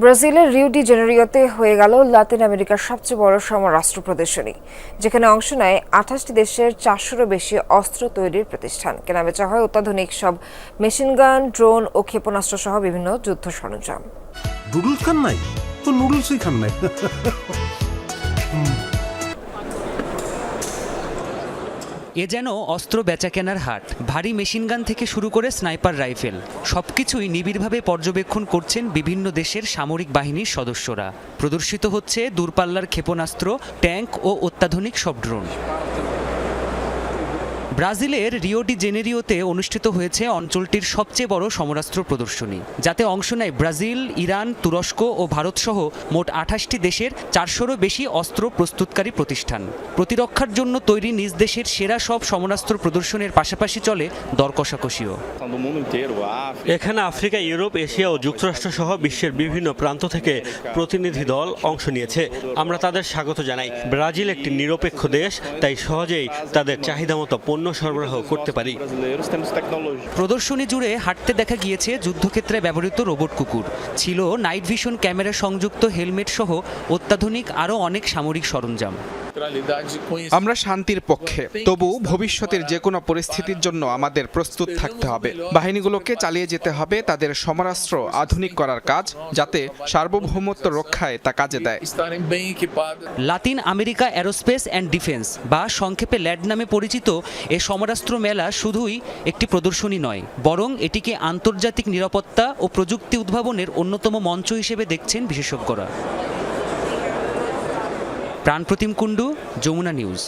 ব্রাজিলের Rio de জেনেরিওতে হয়ে গেল লাতিন আমেরিকার সবচেয়ে বড় সমরাষ্ট্র প্রদর্শনী যেখানে অংশ নেয় আঠাশটি দেশের চারশোরও বেশি অস্ত্র তৈরির প্রতিষ্ঠান। কেনাবেচা হয় অত্যাধুনিক সব মেশিনগান ড্রোন ও ক্ষেপণাস্ত্র সহ বিভিন্ন যুদ্ধ সরঞ্জাম। নুডলস খান নাই? তো নুডলসই খান নাই। এ যেন অস্ত্র বেচাকেনার হাট ভারী মেশিনগান থেকে শুরু করে স্নাইপার রাইফেল। সবকিছুই নিবিড়ভাবে পর্যবেক্ষণ করছেন বিভিন্ন দেশের সামরিক বাহিনীর সদস্যরা। প্রদর্শিত হচ্ছে দূরপাল্লার ক্ষেপণাস্ত্র, ট্যাঙ্ক ও অত্যাধুনিক সব ড্রোন। ব্রাজিলের রিও ডি জেনেরিওতে অনুষ্ঠিত হয়েছে অঞ্চলটির সবচেয়ে বড় সমরাস্ত্র প্রদর্শনী যাতে অংশ নেয় ব্রাজিল ইরান তুরস্ক ও ভারতসহ মোট আঠাশটি দেশের চারশোরও বেশি অস্ত্র প্রস্তুতকারী প্রতিষ্ঠান। প্রতিরক্ষার জন্য তৈরি নিজ দেশের সেরা সব সমরাস্ত্র প্রদর্শনের পাশাপাশি চলে দর কষাকষিও। do mundo inteiro, África. এখানে আফ্রিকা ইউরোপ এশিয়া ও যুক্তরাষ্ট্র সহ বিশ্বের বিভিন্ন প্রান্ত থেকে প্রতিনিধি দল অংশ নিয়েছে। আমরা তাদের স্বাগত জানাই। ব্রাজিল একটি নিরপেক্ষ দেশ তাই সহজেই তাদের চাহিদা মতো পণ্য সরবরাহ করতে পারি. প্রদর্শনী জুড়ে হাঁটতে দেখা গিয়েছে যুদ্ধক্ষেত্রে ব্যবহৃত রোবট কুকুর ছিল নাইট ভিশন ক্যামেরা সংযুক্ত হেলমেট সহ অত্যাধুনিক আরও অনেক সামরিক সরঞ্জাম আমরা শান্তির পক্ষে তবু ভবিষ্যতের যে কোনো পরিস্থিতির জন্য আমাদের প্রস্তুত থাকতে হবে বাহিনীগুলোকে চালিয়ে যেতে হবে তাদের সমরাস্ত্র আধুনিক করার কাজ যাতে সার্বভৌমত্ব রক্ষায় তা কাজে দেয়. Latin America aerospace and defence বা সংক্ষেপে ল্যাড নামে পরিচিত এ সমরাস্ত্র মেলা শুধুই একটি প্রদর্শনী নয়, বরং এটিকে আন্তর্জাতিক নিরাপত্তা ও প্রযুক্তি উদ্ভাবনের অন্যতম মঞ্চ হিসেবে দেখছেন বিশেষজ্ঞরা। প্রাণপ্রতিম কুণ্ডু, যমুনা নিউজ।